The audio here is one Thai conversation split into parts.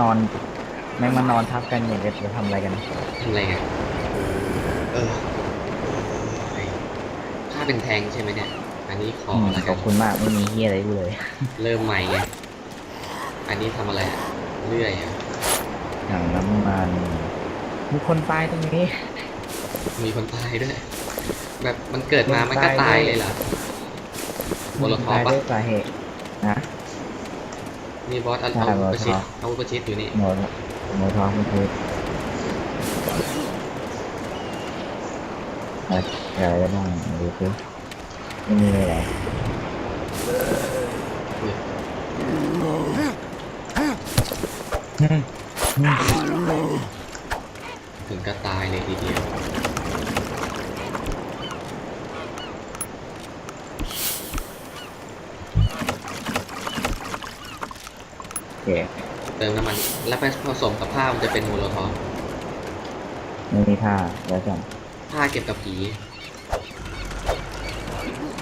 านอนแม่งมานอนทับกันอย่างจะจะทำอะไรกันทำอะไรไงเออถ้าเป็นแทงใช่ไหมเนี่ย อันนี้ขอมแล้วขกัอนบคุณมากไม่มีเฮียอะไรกูเลยเริ่มใหม่ไง อันนี้ทำอะไรอะเลื่อยอะถังน้ำมันมีคนตายตรงนี้ มีคนตายด้วย แบบมันเกิดมามันก็ตายเลยเหรอโมโลทอตายปะ ด้วยสาเหตุนะ มีบอสเอาใช่อาวุธโมโลประชิดทอปอาวุธประชิดอยู่นี่โมทโมทอคุณคืออะไรอะไรได้บ้างดูสิไม่มีเลยเหรออืมอืมถึงก็ตายเลยทีเดียว โอเค เติมน้ำมัน แล้วไปผสมกับผ้ามันจะเป็นโมโลทอปไม่มีท่าแล้วจังผ้าเก็บกับผี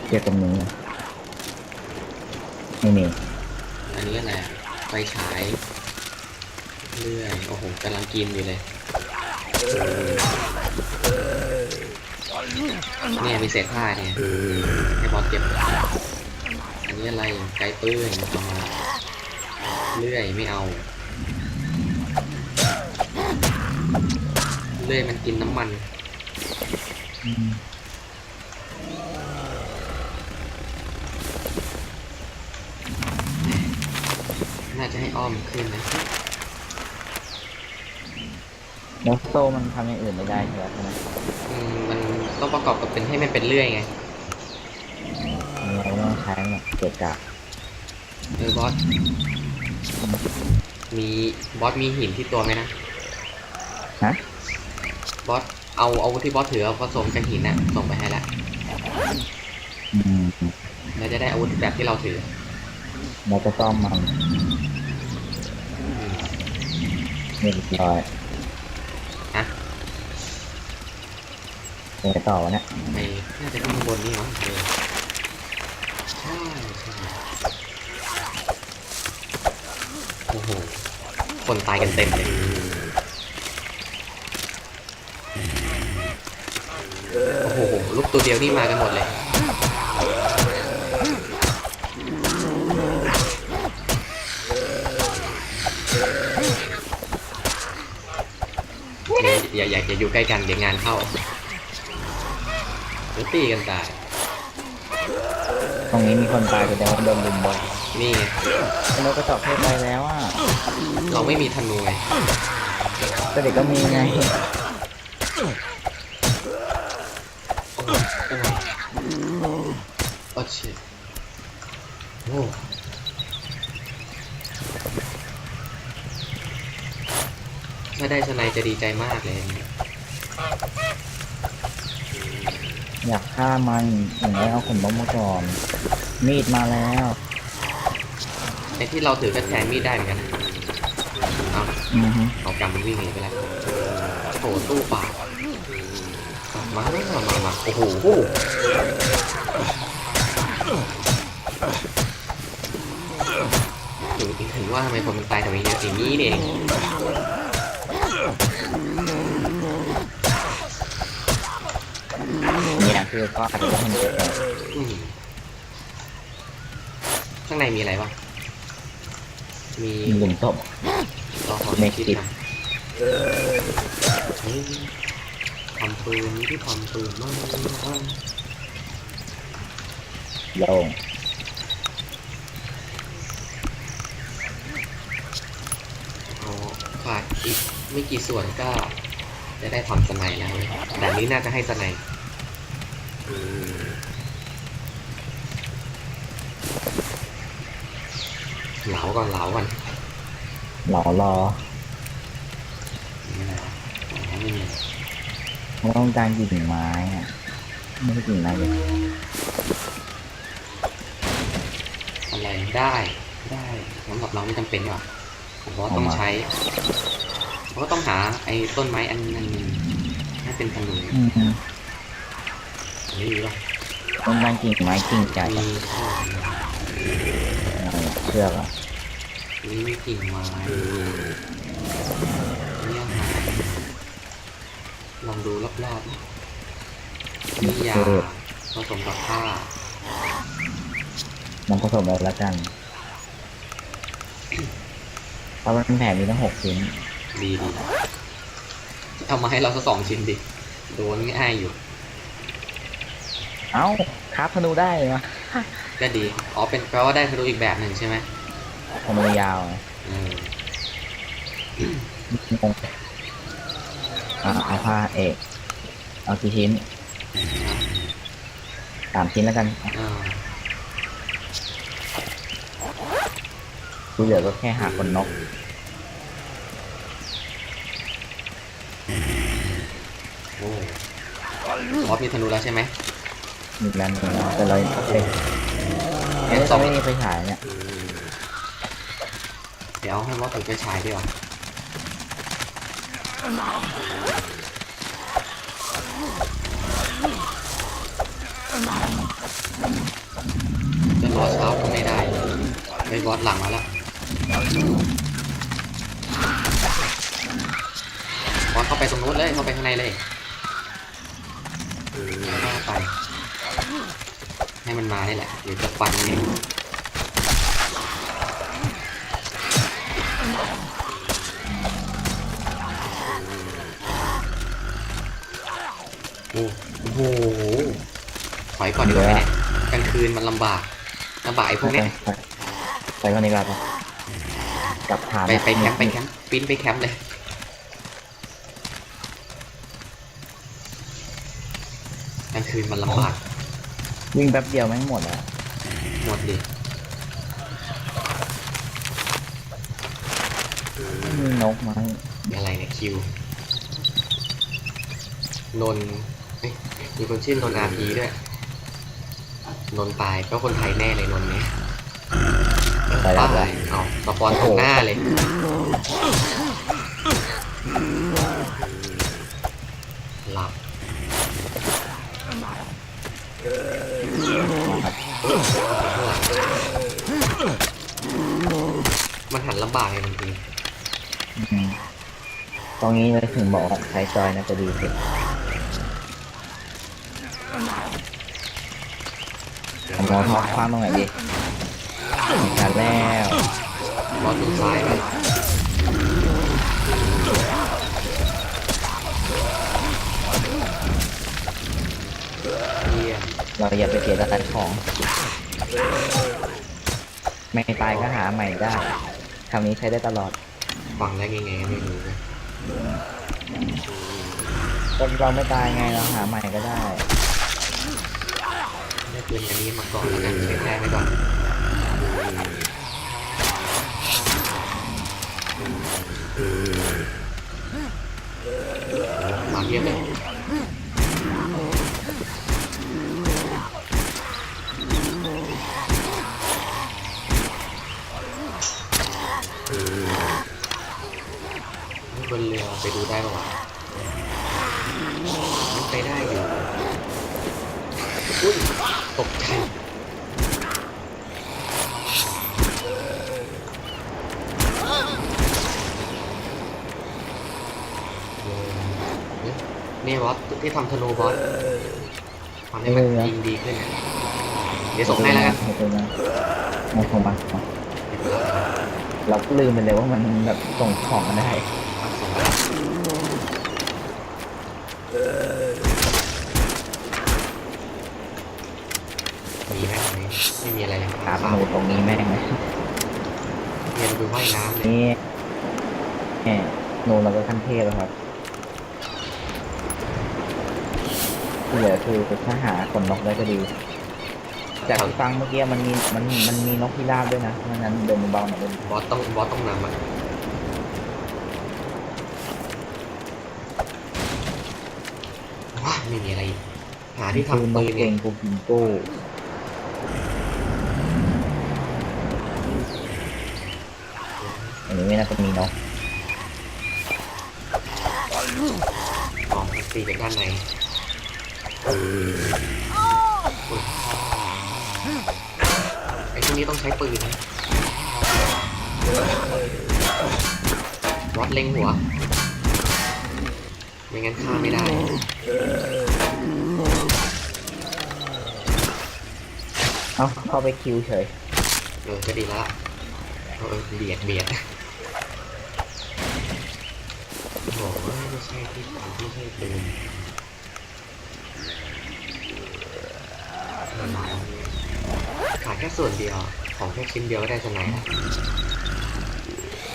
เกี่ยวกับนี้ไม่มีอันนี้อะไรอะไฟฉายเลื่อยโอ้โหกำลังกินอยู่เลยเนี่ยมีเศษผ้าเนี่ยให้บอสเก็บอันนี้อะไรไกด์ปืนเอามา เลื่อยไม่เอา เลื่อยมันกินน้ำมันอืมน่าจะให้อ้อมขึ้นนะแล้วโซ่มันทำอย่างอื่นไม่ได้ใช่ไหมอืมมันต้องประกอบกับเป็นให้มันเป็นเลื่อยไง เราต้องใช้แบบเกะกะ เออบอส มีบอสมีหินที่ตัวไหมนะฮะ บอสเอาเอาที่บอสถือเอาผสมกับหินน่ะส่งไปให้แล้วอืมแล้วจะได้อาวุธแบบที่เราถือแล้วก็ซ่อมมันอืมเรียบร้อยฮะไปต่อวะเนี่ยไอ้น่าจะขึ้นข้างบนนี่มั้งเออใช่ใช่โอ้โห คนตายกันเต็มเลย โอ้โห ลูกตัวเดียวนี่มากันหมดเลย อย่าอย่าอย่าอยู่ใกล้กันเดี๋ยวงานเข้าเดี๋ยวตีกันตาย ตรงนี้มีคนตายไปแล้วโดนลุมบอล นี่ไงเราก็จอบเพศไปแล้วอะเราไม่มีธนูไงแต่เด็กก็มีไงโอ้โอ้ชิโอ้ถ้าได้สไนจะดีใจมากเลย อยากฆ่ามันอย่างไรเอาขนล้มมาก่อนมีดมาแล้ว ไอ้ที่เราถือกันแทนมีดได้เหมือนกันนะเอาอือฮึเอากำมันวิ่งหนีไปแล้วโถตู้เปล่ามามามามาโอ้โหถึงถึงว่าทำไมคนมันตายแถวนี้เยอะอย่างนี้นี่เองเนี่ยคือก็อาจจะให้มันเกิดอืมข้างในมีอะไรบ้าง มีมีหลุมศพรอขอไม่คิดคิด นะเฮ้ยทำปืนที่ทำปืนมากโล่งเอาขาดอีกไม่กี่ส่วนก็จะได้ทำสไนด์แล้วเว้ยแต่นี้น่าจะให้สไนด์ เหลาก่อนเหลาก่อนหล่อรอไม่ได้อ๋อไม่มีเขาต้องการกิ่งไม้อะไม่ใช่กิ่งไม้เลยอะไรได้ได้สำหรับเราไม่จำเป็นหรอกผมว่าต้องใช้เพราะว่าต้องหาไอ้ต้นไม้อันนั้นให้เป็นธนูอืมอันนี้มีป่ะต้นไม้กิ่งไม้กิ่งใหญ่มี เชือกอะนี่มีกิ่งไม้นี่อาหารลองดูรอบๆนะมียาผสมกับผ้ามันผสมเลยแล้วกันเพราะมันแผ่มีทั้งหกชิ้นดีดีเอามาให้เราสักสองชิ้นดิ โดนง่ายอยู่ เอ้าคราฟธนูได้เลยวะ ก็ดี อ๋อ เป็นแปลว่าได้ธนูอีกแบบหนึ่งใช่ไหมธนูยาวเอองงอะเอาผ้าเอกเอากี่ชิ้นสามชิ้นแล้วกันเออที่เหลือก็แค่หาคนนก โอ้บอสมีธนูแล้วใช่ไหมมีแล้วมีแล้วแต่เราเอ๊ะ เอ๊ะเราไม่มีไฟฉายเนี่ยเดี๋ยวให้บอสถือไปฉายดีกว่าจะรอเช้าก็ไม่ได้ไปบอสหลังมาแล้วบอสเข้าไปตรงนู้นเลยเข้าไปข้างในเลยเข้าไป ให้มันมาได้แหละเดี๋ยวจะฟันเองโอ้โหถอยก่อนดีกว่าไหมเนี่ยกลางคืนมันลำบากลำบากไอ้พวกเนี้ยไปไปคนนี้ก่อนไปกลับฐานไปไปแคมป์ไปแคมป์ปิ้นไปแคมป์เลยกลางคืนมันลำบาก วิ่งแป๊บเดียวไม่งหมดอะหมดดิไม่มีนกไหมอะไรเนี่ยคิวนนท์เอ้ยมีคนชื่อนนอาพีด้วยนนท์ตายก็คนไทยแน่เลยนนท์นี้ไปแล้วตาไปยเอาสปอนตรงหน้าเลย หลับ มันหันลำบากไงบางที อืมตรง นี้เลยถึงบอกว่าใช้จอยน่าจะดีสุดผมองคว้างตรงไหนดีขาดแล้วบอลดูซ้ายไปเยี่ยเราอย่าไปเสียดายของ ไม่ตายก็หาใหม่ได้คำนี้ใช้ได้ตลอด ฟังแล้วไงไงไม่รู้เล คนเราไม่ตายไงเราหาใหม่ก็ได้ได้ปืนอันนี้มาก่อนแล้วกันแค่ไม่ก่อนมาเยี่ยมเลยบนเรือ ไปดูได้ปะวะมันไปได้อยู่อุ้ยตกใจเนี่ยบอสที่ทำธนูบอสทำให้มันยิงดีขึ้นอะเดี๋ยวส่งให้แล้วกันไม่เป็นไรไม่คงมาเราก็ลืมไปเลยว่ามันแบบส่งของมาได้ มีไหมตรงนี้ไม่มีอะไรเลยหาธนูตรงนี้แม่งเลยเรียนดูว่ายน้ำเลยนี่แหมนูนเราก็ขั้นเทพแล้วครับที่เหลือคือถ้าหาขนนกได้ก็ดี จากที่ฟังเมื่อกี้มันมีมันมันมีนกพิราบด้วยนะเพราะฉะนั้นเดินเบาๆหน่อยเดินบอสต้องบอสต้องนำอะว้าไม่มีอะไรอีกหาที่คือนทำปืกนเก่เนี่ยงกูกินกู้อันนี้ ไม่น่าจะมีนกอ๋อตีจากด้านในอุ๊ยนี้ต้องใช้ปืนนะบอสเล็งหัว ไม่งั้นฆ่าไม่ได้เอาเข้าไปคิวเฉย เออก็ดีแล้วล่ะเออเบียดเบียดโอ้โหไม่ ใช่ที่ไม่ใช่ปืนขาดแค่ส่วนเดียว ของแค่ชิ้นเดียวก็ได้สมัยแล้ว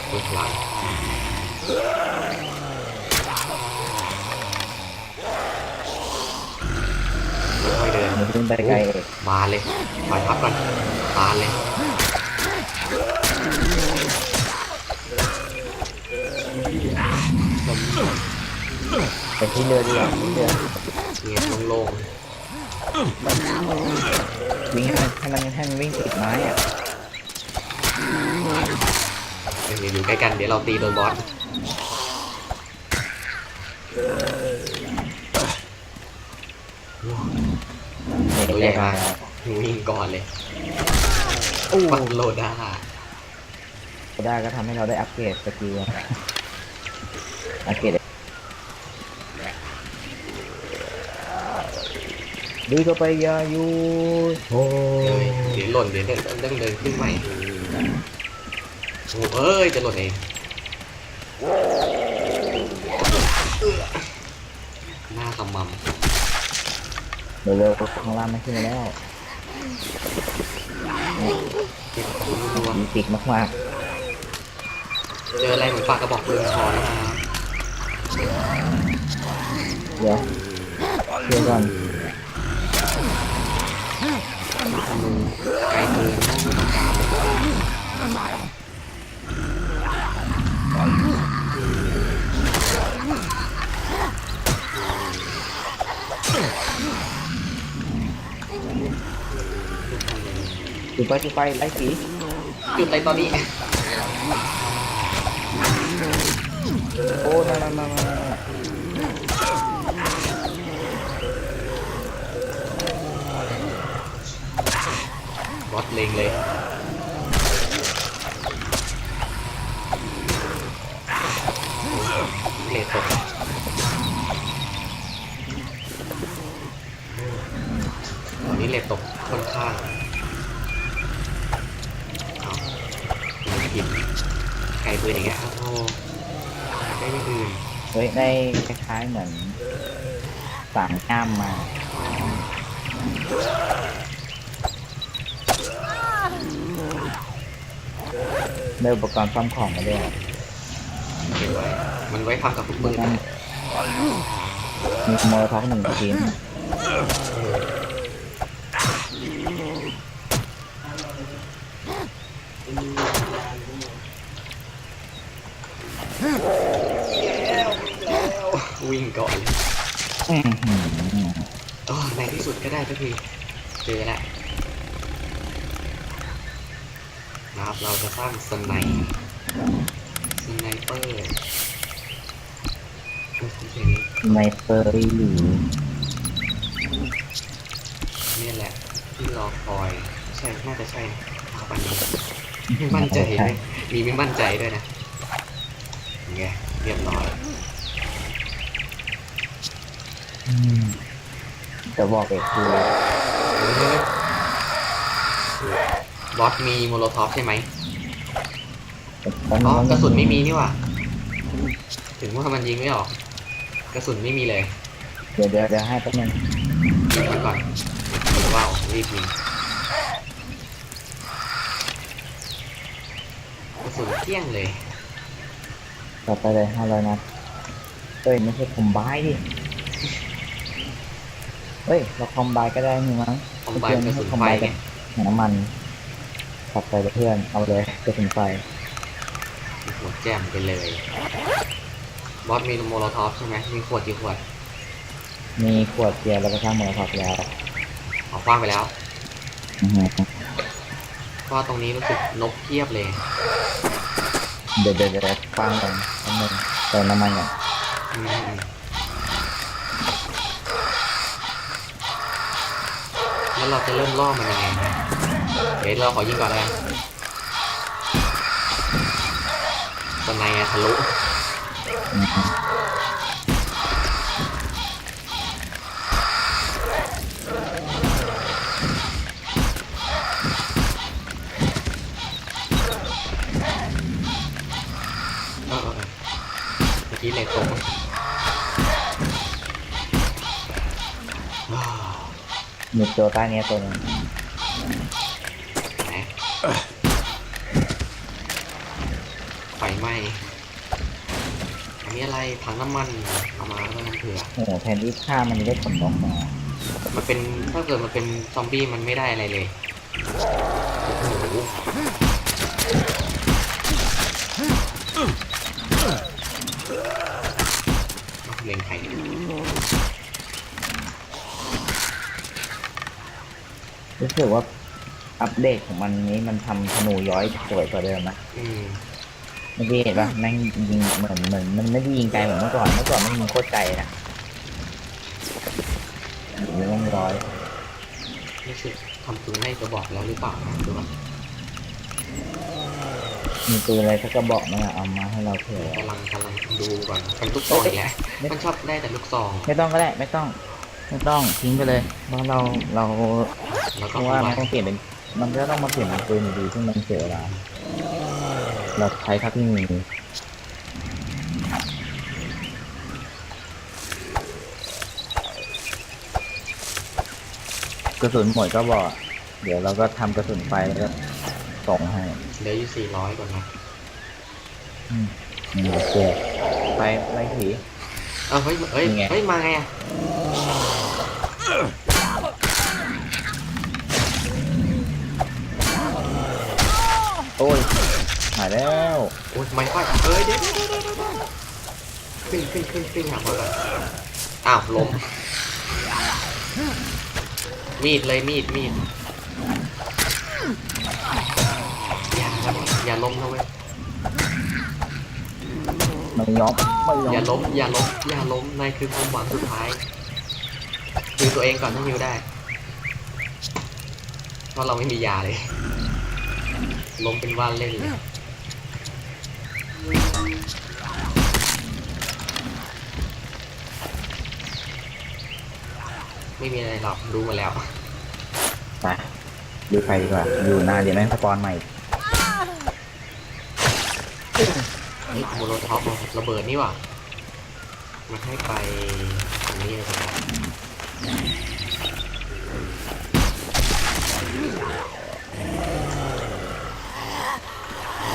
ปืนพลังค่อยๆเดินมันขึ้นไปไกลเอกบานเลยถอยพับก่อนบานเลย ไปที่เรือดีกว่าที่เรือเงียบโล่งวิ่งให้ให้มันให้มันวิ่งติดไม้อะๆเดี๋ยวอยู่ใกล้กันเดี๋ยวเราตีโดนบอสตัวใหญ่มากวิ่งก่อนเลยอู้ปัดโลด้าได้ก็ทำให้เราได้อัปเกรดสกิลอะอัปเกรด ดูก็ไปอยาอยู่โอ้เลยเดี๋ยวหล่นเดี๋ยวเดินเดินเดินขึ้นใหม่โอ้เอ้ยจะหล่นเองหน้าขมำเร็วๆข้างล่างไม่ขึ้นมาแล้วเก็บของรัวมีปีกมากๆ เจออะไรเหมือนปากกระบอกปืนช้อนมาๆเดี๋ยวเดี๋ยวก่อน ธนูไกลเกินไม่ต้องการเลย จุดไปจุดไปไล่สี จุดอะไรตอนนี้ โอ้มามามามามา บอส เลงเลยเลตกตอนนี้เลตตกค่อนข้างผิดไกลปืนอย่างเงี้ยโอ้โหได้ไม่อื่นเฮ้ยได้คล้ายๆเหมือนสามง่ามมา ได้อุปกรณ์ซ่อมของมาด้วยเก็บไว้มันไว้ทำกับทุกปืนนั่นมีโมโลท็อปหนึ่งชิ้นวิ่งก่อนเลยอื้อหือโอ้ในที่สุดก็ได้สักทีเจอแล้ว นะครับเราจะสร้างสไนป์สไนเปอร์โอ้โหเห็นไนเปอรี่หรือนี่แหละที่รอคอย ใช่น่าจะใช่นะเอาปันนี้ไม่มั่นใจไหมมีไม่มั่นใจด้วยนะไงเรียบร้อยอืมจะบอกเอกคือ บอสมีโมโลท็อปใช่ไหมตอนอ๋อนี้กระสุนไม่มีนี่หว่า ถึงว่ามันยิงไม่ออก กระสุนไม่มีเลย เดี๋ยวเดี๋ยวเดี๋ยวให้แป๊บนึงยิงมันก่อนว้าวรีบยิงกระสุนเที่ยงเลยต่อไปเลยห้าร้อยนัดเอ้ยไม่ใช่คอมไบน์ดิเฮ้ยเราคอมไบน์ก็ได้นี่มั้งคอมไบน์กระสุนไฟไงหัวน้ำมัน ขับไปกับเพื่อน เอาเลยกระสุนไฟหัวแจ่มไปเลย บอสมีโมโลท็อปใช่ไหมมีขวดกี่ขวด มีขวดเบียร์แล้วก็ช่างมือขับแล้วเอาคว้างไปแล้วอือฮึเพราะว่าตรงนี้รู้สึกนกเพียบเลย เดี๋ยวเดี๋ยวเดี๋ยวฟังก่อนแป๊บนึงเติมน้ำมันก่อน อืมน แล้วเราจะเริ่มล่อมันยังไงเดี๋ยวเราขอยิงก่อนแล้ตอนในอะทะลุเออเออเมื่อกี้เลยตร มีตัวใต้เนี้ยตัวหนึงไหนไฟไหม้อันนี้อะไรถังน้ำมันเอามาแล้วกันเผื่อโอ้โหแทนที่ฆ่ามันจะได้ขนนกมา มันเป็นถ้าเกิดมันเป็นซอมบี้มันไม่ได้อะไรเลยโอ้โหเล็งใครเนี่ย รู้สึกว่าอัปเดตของมันนี้มันทำธนูย้อยสวยกว่าเดิมนะอืมเมื่อกี้เห็นปะแม่งยิงเหมือนเหมือนมันไม่ได้ยิงไกลเหมือนเมื่อก่อนเมื่อก่อนมันยิงโคตรไกลนะยิงแม่งร้อยนี่คือทำปืนให้กระบอกแล้วหรือเปล่านะดูว่ามีปืนอะไรสักกระบอกมั้งอะเอามาให้เราเผื่อกำลังกำลังดูก่อนเป็นลูกซองอีกแล้วมันชอบได้แต่ลูกซอง ไม่ต้องก็ได้ไม่ต้อง ไม่ต้องทิ้งไปเลยเพราะเราเราแล้วเพก็ราะเอาว่าไว้มันต้องเปลี่ยนเป็นมันก็ต้องมาเปลี่ยนเป็นปืนอยู่ดีซึ่งมันเสียเวลาเราใช้เท่าที่มีกระสุนหมดก็บอก เดี๋ยวเราก็ทำกระสุนไฟแล้วก็ส่งให้เหลืออยู่สี่ร้อยก่อนนะอืมอืมโอเคไปไล่ผี เออเฮ้ยเฮ้ยยังไง เฮ้ยมาไงอะ โอ้ยหายแล้วโอ้ยไม่ค่อยเอ้ยเดี๋ยวเดี๋ยวเดี๋ยวเดี๋ยวขึ้นขึ้นขึ้นขึ้นหามาก่อนอ้าวล้มมีดเลยมีดมีดอย่าอย่าล้มนะเว้ยไม่ยอมไม่ยออย่าล้มอย่าล้มอย่าล้มนายคือความหวังสุดท้าย ฮิวตัวเองก่อนถ้าฮิวได้ เพราะเราไม่มียาเลย ล้มเป็นว่านเล่นเลยไม่มีอะไรหรอกดูมาแล้ว ไปดูใครดีกว่า อยู่นานเดี๋ยวแม่งสปอนใหม่เฮ้ยโมโลท็อประเบิดนี่หว่า มันให้ไปตรงนี้เลยครับ โ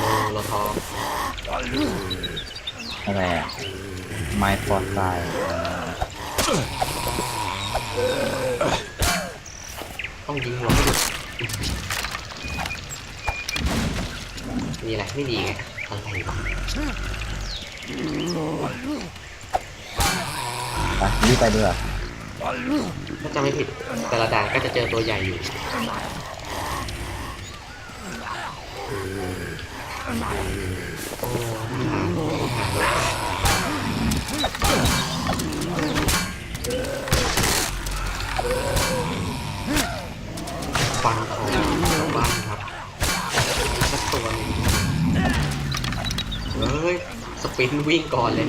มโลท็อปอะไรอะ My for s i ต้องยิงหัวให้ดุมีอะไรไม่ดีไงอะไรวะไปรีบไปดีกว่า ถ้าจะไม่ผิดแต่ละด่านก็จะเจอตัวใหญ่อยู่โอ้หาหาเลยฟันของชาวบ้านครับสักตัวหนึงเฮ้ย สปินวิ่งก่อนเลย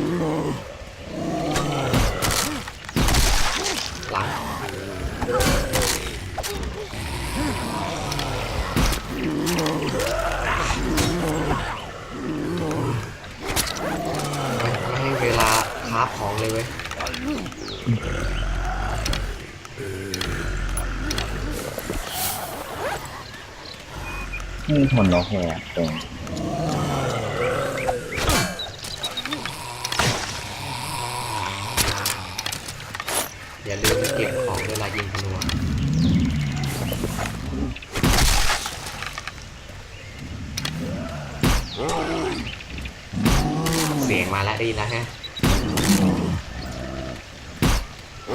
หลัง ไม่ให้เวลาคราฟของ เลยเว้ยนี่ผลนกแห่ตรงอย่าลืมเก็บของเวลายิงธนูเสียงมาแล้วได้ยินแล้วฮะ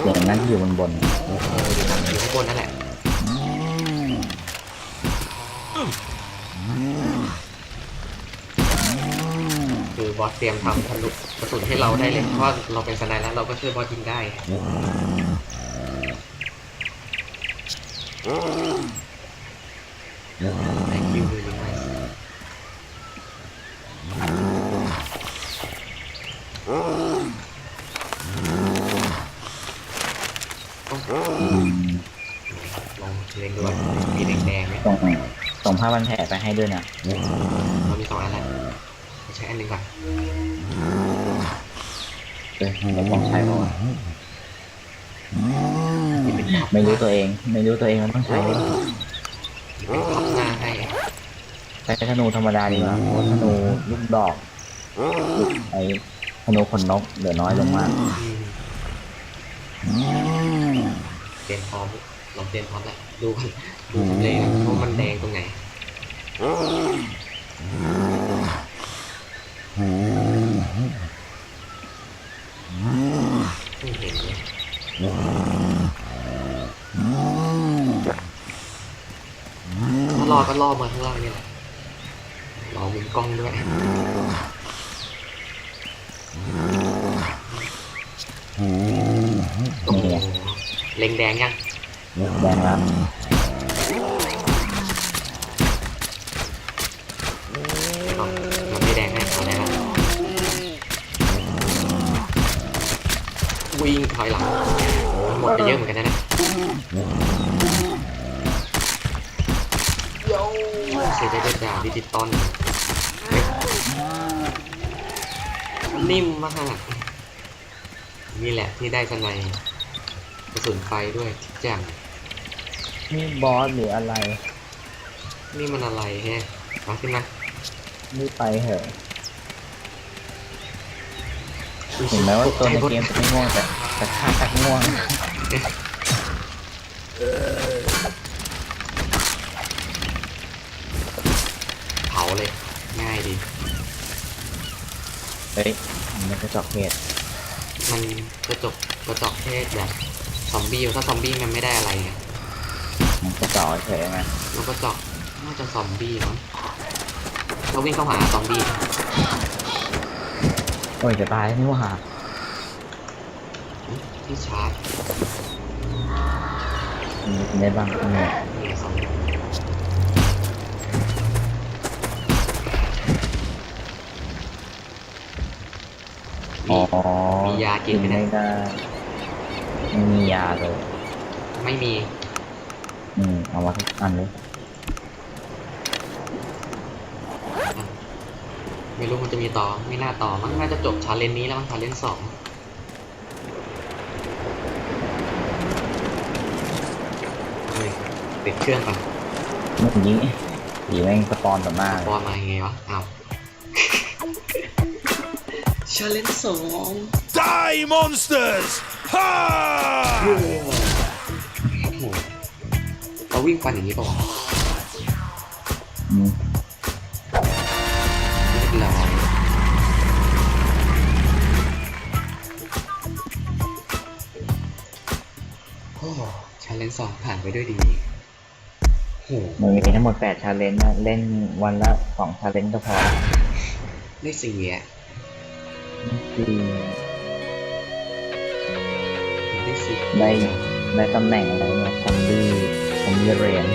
เสียงนั้นที่อยู่บนบนเอออยู่ข้างอยู่ข้างบนนั่นแหละคือบอสเตรียมทำทะลุกระสุนให้เราได้เลยเพราะเราเป็นสไนแล้วเราก็ช่วยบอสยิงได้คิวเลยยังไงต้องลองเล็งดูว่ามีแดงๆไหม ส่งส่ง ผ้าพันแผลไปให้ด้วยนะเรามีสองอันแหละใช้อันหนึ่งก่อนเออมันต้องใช้ป่าวะนี่เป็นพับไม่รู้ตัวเอง ไม่รู้ตัวเองมันต้องใช้เป็นพับหน้าให้ใช้ธนูธรรมดาดีกว่าเพราะว่าธนูลูกดอกลูกไอ้ธนูขนนกเหลือน้อยลงมากอืมเตรียมพร้อมเราเตรียมพร้อมแล้วดูกันดูทำเลกันว่ามันแดงตรงไหนไม่เห็นเลย ถ้ารอก็ล่อมาข้างล่างนี่แหละรอมุมกล้องด้วยโอ้โหเล็งแดงยัง ไปเยอะเหมือนกันนะเนี่ยโย่เสียใจด้วยจ้าดิจิตอลนิ่มมากนี่แหละที่ได้สไนยกระสุนไฟด้วยแจ่มนี่บอสหรืออะไร นี่มันอะไรแฮะมาขึ้นมานี่ไปเหอะเห็นไหมว่าตัวในเกมจะไม่ง่วงแต่แต่ฆ่าตักง่วง เผาเลย ง่ายดี เฮ้ย มันกระจอกเหตุมันกระจกกระจกเทศแบบซอมบี้ถ้าซอมบี้มันไม่ได้อะไรไงมันกระจอกเฉยไหมมันกระจกน่าจะซอมบี้มั้งเราวิ่งเข้าหาซอมบี้โอ้ยจะตายนี่หว่าที่ชาร์จ มีกินได้บ้างอืมมีซอมบี้มีอ๋อมียากินไหมไม่เนี่ยได้ไม่มียาเลย ไม่มี อืมเอามาทุกอันเลยไม่รู้มันจะมีต่อ ไม่น่าต่อ มันน่าจะจบชาเลนจ์นี้แล้วมันชาเลนจ์สองเฮ้ย ติดเครื่องก่อนเมื่อกี้ผีแม่งสปอนต่อหน้าบอลมายังไงวะอ้าวชาเลนจ์สอง Die, monsters! Ha! โอ้โหเราวิ่งฟันอย่างนี้ป่าวะอืมเรียบร้อยโอ้ชาเลนจ์สองผ่านไปด้วยดีโห มันมีทั้งหมดแปดชาเลนจ์นะเล่นวันละสองชาเลนจ์ก็พอได้สี่อะคือได้สี่ได้ได้ตำแหน่งอะไรเนี่ยซอมบี้ซอมบี้เรียน